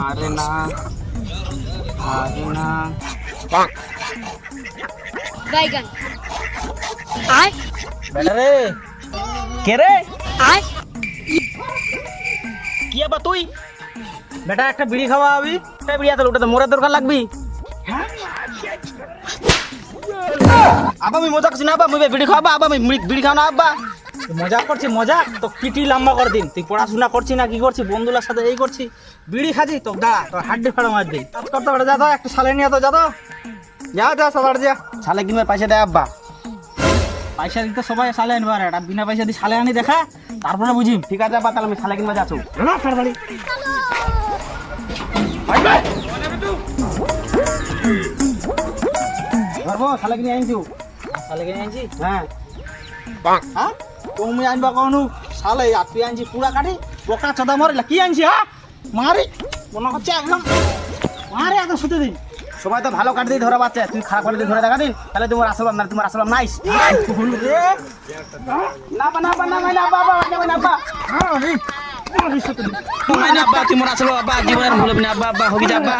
আরে না আরে না বাইগান আয় বেটারে কে রে আয় কি আবার তুই বেটা একটা বিড়ি খাওয়া হবি একটা বিড়ি আতে ওটা তো মোরের দরকার লাগবি আবা আমি মজা করছি না আব্বা মুই বিড়ি খাওয়াবা আবা আমি বিড়ি খাও না আব্বা মজা করছি মজা? তো পিটি লম্বা করে দিন। তুই পড়াশোনা করছি না কি করছি? বন্ধুদের সাথে এই করছি। বিড়ি খাচ্ছি? তো দাঁড়া তোর হাড্ডি ফাড়া মার দিই। কাজ করতে পারে যা তো একটু সালে নিয়ে তো যা তো। যা যা সালার যা। সালে কিনবে পয়সা দেয় আব্বা। পয়সা দিতে সবাই সালে আনবে আর এটা বিনা পয়সা দিয়ে সালে আনি দেখা। তারপরে বুঝিম ঠিক আছে আব্বা তাহলে আমি সালে কিনবে যাচ্ছ না তাড়াতাড়ি সালে কিনে আনছি। সালে কিনে আনছি? হ্যাঁ। হ্যাঁ? তুমি আনবা কখনো? সালে আর তুই আনছি পুরা কাঠি পোকা চোদা মরে কি আনছি হ্যাঁ? মারি মনে হচ্ছে একদম মারে একদম শুতে দিন। সবাই তো ভালো কাঠ দিয়ে ধরা পাচ্ছে তুই খারাপ কাঠ দিয়ে ধরে দেখা দিন তাহলে তোমার আসল না তোমার আসল নাইস। না না না না না না না আব্বা আসল আব্বা জীবনের ভুলবি না আব্বা আব্বা হবি যা আব্বা